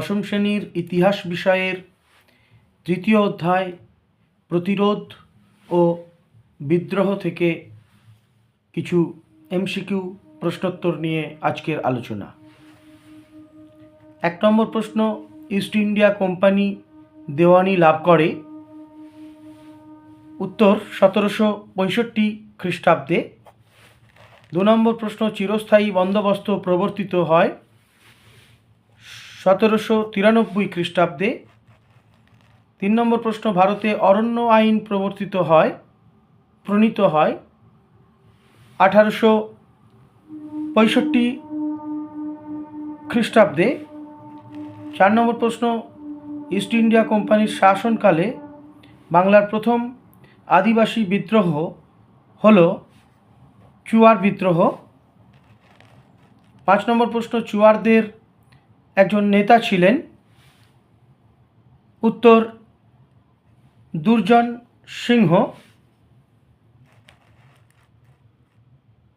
দশম শ্রেণির ইতিহাস বিষয়ের তৃতীয় অধ্যায়, প্রতিরোধ ও বিদ্রোহ থেকে কিছু এমসিকিউ প্রশ্নোত্তর নিয়ে আজকের আলোচনা। এক নম্বর প্রশ্ন, ইস্ট ইন্ডিয়া কোম্পানি দেওয়ানি লাভ করে? উত্তর, সতেরোশো পঁয়ষট্টি খ্রিস্টাব্দে। দু নম্বর প্রশ্ন, চিরস্থায়ী বন্দোবস্ত প্রবর্তিত হয়? সতেরোশো তিরানব্বই খ্রিস্টাব্দে তিন নম্বর প্রশ্ন, ভারতে অরণ্য আইন প্রবর্তিত হয়, প্রণীত হয় আঠারোশো পঁয়ষট্টি খ্রিস্টাব্দে। চার নম্বর প্রশ্ন, ইস্ট ইন্ডিয়া কোম্পানির শাসনকালে বাংলার প্রথম আদিবাসী বিদ্রোহ হল চুয়ার বিদ্রোহ। পাঁচ নম্বর প্রশ্ন, চুয়ারদের একজন নেতা ছিলেন, উত্তর দুর্জন সিংহ।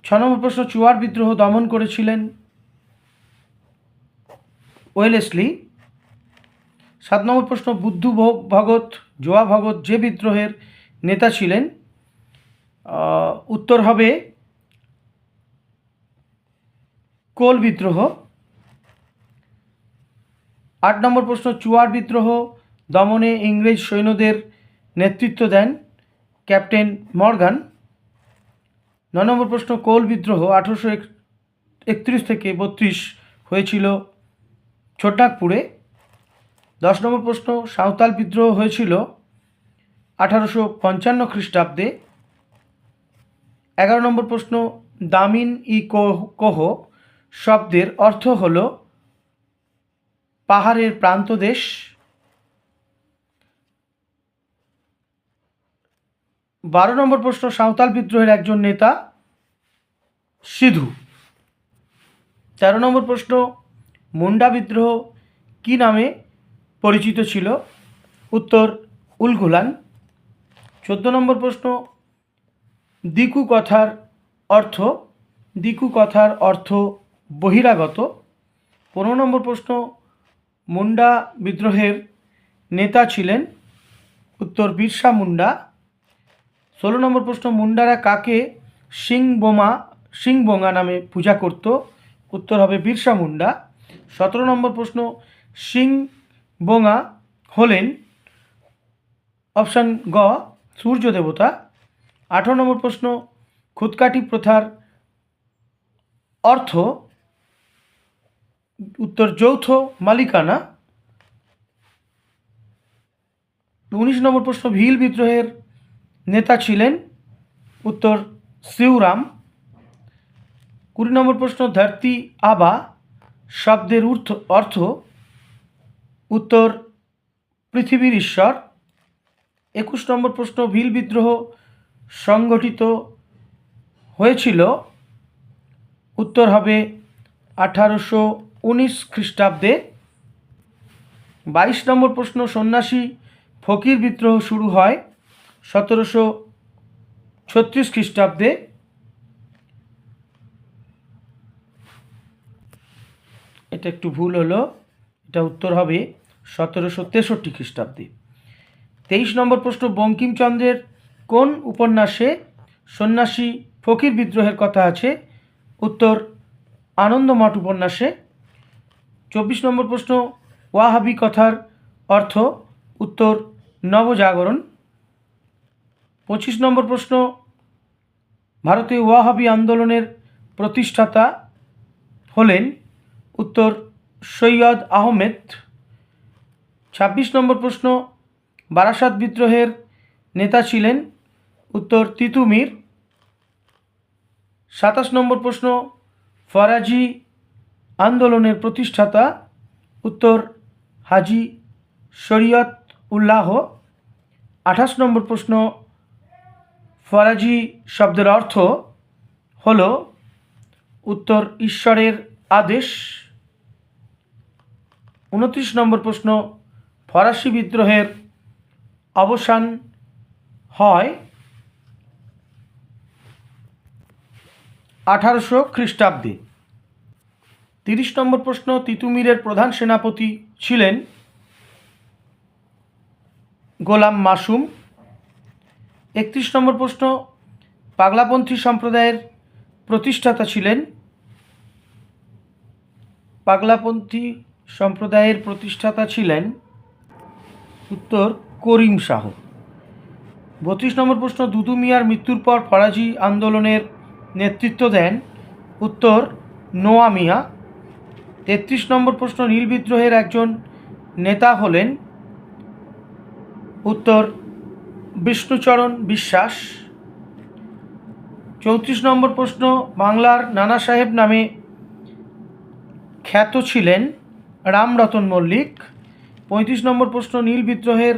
ছ নম্বর প্রশ্ন, চুয়ার বিদ্রোহ দমন করেছিলেন ওয়েলেসলি। সাত নম্বর প্রশ্ন, বুদ্ধ ভ- ভগত, জোয়া ভগত যে বিদ্রোহের নেতা ছিলেন উত্তর হবে কোল বিদ্রোহ। আট নম্বর প্রশ্ন, চুয়ার বিদ্রোহ দমনে ইংরেজ সৈন্যদের নেতৃত্ব দেন ক্যাপ্টেন মর্গান। ন নম্বর প্রশ্ন, কোল বিদ্রোহ আঠেরোশো একত্রিশ থেকে বত্রিশ হয়েছিল ছোটনাগপুরে। দশ নম্বর প্রশ্ন, সাঁওতাল বিদ্রোহ হয়েছিল আঠারোশো পঞ্চান্ন খ্রিস্টাব্দে। এগারো নম্বর প্রশ্ন, দামিন ই কোহ- কোহ শব্দের অর্থ হল পাহাড়ের প্রান্তদেশ বারো নম্বর প্রশ্ন, সাঁওতাল বিদ্রোহের একজন নেতা সিধু। তেরো নম্বর প্রশ্ন, মুন্ডা বিদ্রোহ কী নামে পরিচিত ছিল? উত্তর উলগুলান চোদ্দ নম্বর প্রশ্ন, দিকু কথার অর্থ, দিকু কথার অর্থ বহিরাগত। পনেরো নম্বর প্রশ্ন মুন্ডা বিদ্রোহের নেতা ছিলেন উত্তর বিরসা মুন্ডা। ষোলো নম্বর প্রশ্ন, মুন্ডারা কাকে সিং বোমা সিং বোঙা নামে পূজা করত? উত্তর হবে বিরসা মুন্ডা। সতেরো নম্বর প্রশ্ন সিং বোঙা হলেন অপশান গ, সূর্য দেবতা। আঠারো নম্বর প্রশ্ন খুদকাটি প্রথার অর্থ উত্তর যৌথ মালিকানা। উনিশ নম্বর প্রশ্ন, ভিল বিদ্রোহের নেতা ছিলেন উত্তর শিবরাম কুড়ি নম্বর প্রশ্ন, ধরতি আবা শব্দের অর্থ অর্থ উত্তর পৃথিবীর ঈশ্বর। একুশ নম্বর প্রশ্ন, ভিল বিদ্রোহ সংগঠিত হয়েছিল, উত্তর হবে আঠারোশো উনিশ খ্রিস্টাব্দে বাইশ নম্বর প্রশ্ন, সন্ন্যাসী ফকির বিদ্রোহ শুরু হয় সতেরোশো ছত্রিশ খ্রিস্টাব্দে। এটা একটু ভুল হলো, এটা উত্তর হবে সতেরোশো তেষট্টি খ্রিস্টাব্দে। তেইশ নম্বর প্রশ্ন, বঙ্কিমচন্দ্রের কোন উপন্যাসে সন্ন্যাসী ফকির বিদ্রোহের কথা আছে? উত্তর, আনন্দমঠ উপন্যাসে। চব্বিশ নম্বর প্রশ্ন, ওয়াহাবি কথার অর্থ, উত্তর, নবজাগরণ। পঁচিশ নম্বর প্রশ্ন ভারতে ওয়াহাবি আন্দোলনের প্রতিষ্ঠাতা হলেন উত্তর সৈয়দ আহমেদ। ছাব্বিশ নম্বর প্রশ্ন, বারাসাত বিদ্রোহের নেতা ছিলেন উত্তর তিতুমির। সাতাশ নম্বর প্রশ্ন, ফরাজি আন্দোলনের প্রতিষ্ঠাতা উত্তর হাজি শরীয়ত উল্লাহ। আঠাশ নম্বর প্রশ্ন, ফরাজি শব্দের অর্থ হল উত্তর ঈশ্বরের আদেশ। উনত্রিশ নম্বর প্রশ্ন, ফরাসি বিদ্রোহের অবসান হয় আঠারোশো খ্রিস্টাব্দে। তিরিশ নম্বর প্রশ্ন, তিতুমিরের প্রধান সেনাপতি ছিলেন গোলাম মাসুম। একত্রিশ নম্বর প্রশ্ন, পাগলাপন্থী সম্প্রদায়ের প্রতিষ্ঠাতা ছিলেন? পাগলাপন্থী সম্প্রদায়ের প্রতিষ্ঠাতা ছিলেন উত্তর করিম শাহ। বত্রিশ নম্বর প্রশ্ন, দুদু মিয়ার মৃত্যুর পর ফরাজি আন্দোলনের নেতৃত্ব দেন উত্তর নোয়া মিয়া। তেত্রিশ নম্বর প্রশ্ন নীল বিদ্রোহের একজন নেতা হলেন উত্তর বিষ্ণুচরণ বিশ্বাস। চৌত্রিশ নম্বর প্রশ্ন, বাংলার নানা সাহেব নামে খ্যাত ছিলেন রামরতন মল্লিক। পঁয়ত্রিশ নম্বর প্রশ্ন, নীল বিদ্রোহের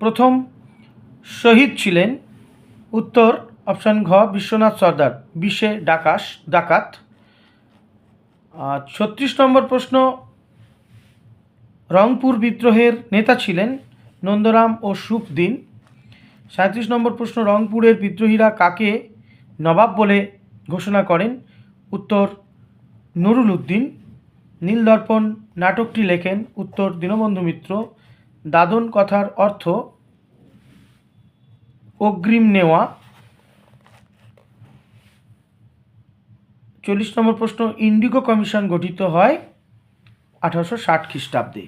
প্রথম শহীদ ছিলেন উত্তর অপশান ঘ, বিশ্বনাথ সর্দার, বিশে ডাকাস ডাকাত। ছত্রিশ নম্বর প্রশ্ন, রংপুর বিদ্রোহের নেতা ছিলেন নন্দরাম ও সুখদিন। সাঁত্রিশ নম্বর প্রশ্ন, রংপুরের বিদ্রোহীরা কাকে নবাব বলে ঘোষণা করেন? উত্তর, নুরুল উদ্দিন। নীলদর্পণ নাটকটি লেখেন উত্তর, দীনবন্ধু মিত্র। দাদন কথার অর্থ, অগ্রিম নেওয়া। চল্লিশ নম্বর প্রশ্ন ইন্ডিগো কমিশন গঠিত হয় আঠারোশো ষাট খ্রিস্টাব্দে।